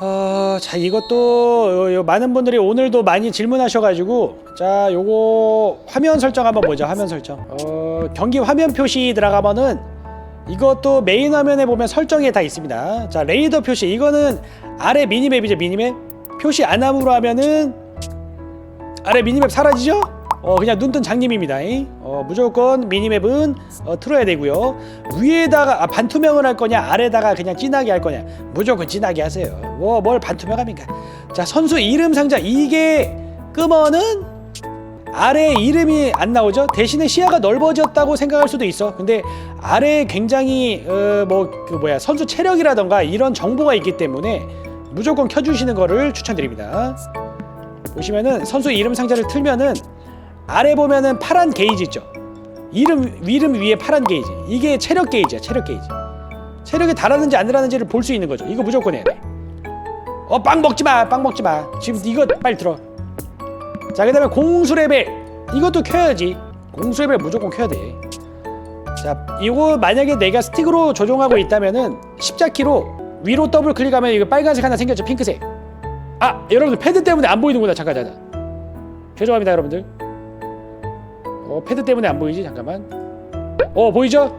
아, 자 이것도 많은 분들이 오늘도 많이 질문하셔가지고 자 요거 화면 설정 한번 보자 화면 설정. 어 경기 화면 표시 들어가면은 이것도 메인 화면에 보면 설정에 다 있습니다. 자 레이더 표시. 이거는 아래 미니맵이죠 미니맵. 표시 안 함으로 하면은 아래 미니맵 사라지죠? 어 그냥 눈뜬 장님입니다. 잉? 어 무조건 미니맵은 어, 틀어야 되고요. 위에다가 아, 반투명을 할 거냐 아래다가 그냥 진하게 할 거냐 무조건 진하게 하세요. 뭐 뭘 반투명합니까? 자 선수 이름 상자 이게 끄면은 아래 이름이 안 나오죠. 대신에 시야가 넓어졌다고 생각할 수도 있어. 근데 아래 굉장히 어, 뭐그 뭐야 선수 체력이라던가 이런 정보가 있기 때문에 무조건 켜주시는 거를 추천드립니다. 보시면은 선수 이름 상자를 틀면은 아래 보면은 파란 게이지 있죠. 이름 이름 위에 파란 게이지. 이게 체력 게이지야. 체력 게이지. 체력이 달하는지 안 달하는지를 볼 수 있는 거죠. 이거 무조건 해야 돼. 어 빵 먹지 마. 빵 먹지 마. 지금 이거 빨리 들어. 자 그다음에 공수 레벨 이것도 켜야지. 공수 레벨 무조건 켜야 돼. 자 이거 만약에 내가 스틱으로 조종하고 있다면은 십자키로 위로 더블 클릭하면 이거 빨간색 하나 생겼죠. 핑크색. 아 여러분들 패드 때문에 안 보이는구나 잠깐 잠깐 죄송합니다 여러분들 어 패드 때문에 안 보이지? 잠깐만. 어 보이죠?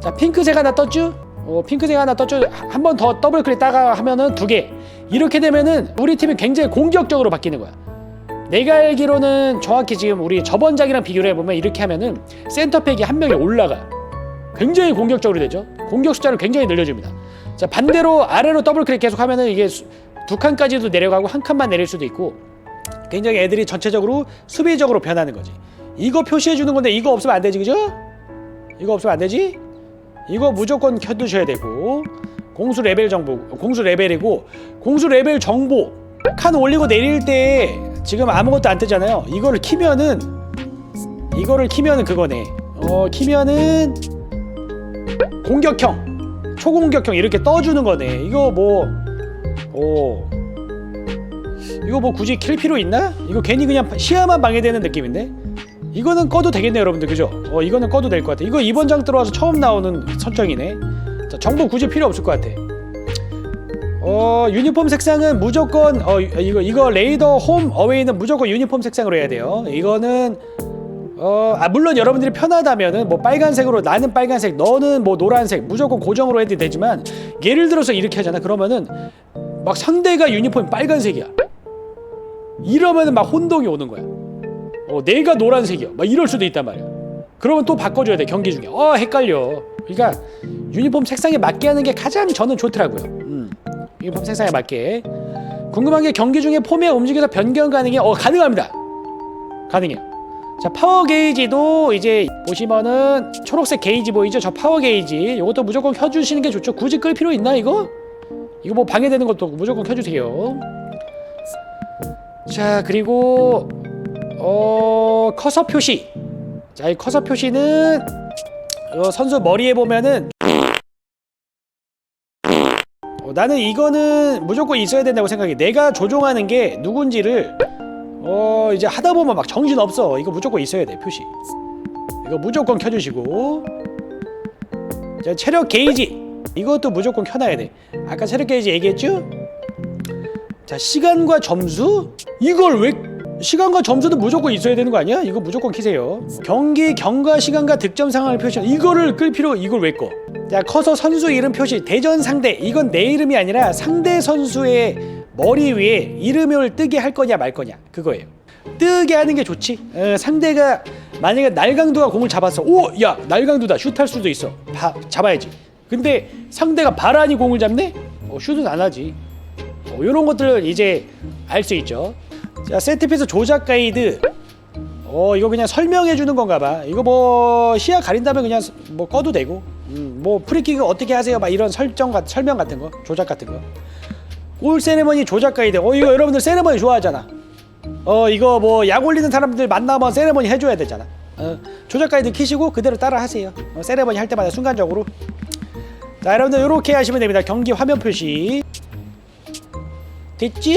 자 핑크색 하나 떴죠 어 핑크색 하나 떴죠 한 번 더 더블 클릭다가 하면은 두 개. 이렇게 되면은 우리 팀이 굉장히 공격적으로 바뀌는 거야. 내가 알기로는 정확히 지금 우리 저번작이랑 비교를 해보면 이렇게 하면은 센터백이 한 명이 올라가. 굉장히 공격적으로 되죠? 공격 숫자를 굉장히 늘려줍니다. 자 반대로 아래로 더블 클릭 계속 하면은 이게 수- 두 칸까지도 내려가고 한 칸만 내릴 수도 있고 굉장히 애들이 전체적으로 수비적으로 변하는 거지 이거 표시해 주는 건데 이거 없으면 안 되지 그죠? 이거 없으면 안 되지? 이거 무조건 켜두셔야 되고 공수 레벨 정보 공수 레벨이고 공수 레벨 정보 칸 올리고 내릴 때 지금 아무것도 안 뜨잖아요 이거를 키면은 이거를 키면은 그거네 어 키면은 공격형 초공격형 이렇게 떠주는 거네 이거 뭐 오. 이거 뭐 굳이 킬 필요 있나? 이거 괜히 그냥 시야만 방해되는 느낌인데? 이거는 꺼도 되겠네 여러분들 그죠? 어 이거는 꺼도 될 것 같아 이거 이번 장 들어와서 처음 나오는 설정이네 자 정보 굳이 필요 없을 것 같아 어 유니폼 색상은 무조건 어 이거 이거 레이더 홈 어웨이는 무조건 유니폼 색상으로 해야 돼요 이거는 어, 아, 물론 여러분들이 편하다면은 뭐 빨간색으로 나는 빨간색, 너는 뭐 노란색 무조건 고정으로 해도 되지만 예를 들어서 이렇게 하잖아. 그러면은 막 상대가 유니폼이 빨간색이야. 이러면은 막 혼동이 오는 거야. 어, 내가 노란색이야. 막 이럴 수도 있단 말이야. 그러면 또 바꿔줘야 돼 경기 중에. 어 헷갈려. 그러니까 유니폼 색상에 맞게 하는 게 가장 저는 좋더라고요. 음, 유니폼 색상에 맞게. 궁금한 게 경기 중에 폼에 움직여서 변경 가능해? 어 가능합니다. 가능해요. 자 파워 게이지도 이제 보시면은 초록색 게이지 보이죠? 저 파워 게이지 이것도 무조건 켜주시는 게 좋죠. 굳이 끌 필요 있나 이거? 이거 뭐 방해되는 것도 무조건 켜주세요. 자 그리고 어 커서 표시. 자 이 커서 표시는 어, 선수 머리에 보면은 어, 나는 이거는 무조건 있어야 된다고 생각해. 내가 조종하는 게 누군지를 어 이제 하다 보면 막 정신 없어. 이거 무조건 있어야 돼 표시. 이거 무조건 켜 주시고. 자 체력 게이지 이것도 무조건 켜놔야 돼. 아까 체력 게이지 얘기했죠? 자 시간과 점수 이걸 왜 시간과 점수도 무조건 있어야 되는 거 아니야? 이거 무조건 키세요. 경기 경과 시간과 득점 상황을 표시한 이거를 끌 필요 이걸 왜 꺼? 자 커서 선수 이름 표시 대전 상대 이건 내 이름이 아니라 상대 선수의 머리 위에 이름을 뜨게 할 거냐 말 거냐 그거예요. 뜨게 하는 게 좋지. 어, 상대가 만약에 날강두가 공을 잡았어. 오, 야 날강두다. 슛할 수도 있어. 바, 잡아야지. 근데 상대가 바란이 공을 잡네? 어, 슛은 안 하지. 어, 이런 것들을 이제 알 수 있죠. 자 세트피스 조작 가이드. 어 이거 그냥 설명해 주는 건가 봐. 이거 뭐 시야 가린다면 그냥 뭐 꺼도 되고. 음, 뭐 프리킥 어떻게 하세요? 막 이런 설정 같 설명 같은 거, 조작 같은 거. 골 세레머니 조작 가이드. 어 이거 여러분들 세레머니 좋아하잖아. 어 이거 뭐 약 올리는 사람들 만나면 세레머니 해줘야 되잖아. 어, 조작 가이드 키시고 그대로 따라 하세요. 어, 세레머니 할 때마다 순간적으로. 자 여러분들 이렇게 하시면 됩니다. 경기 화면 표시. 됐지?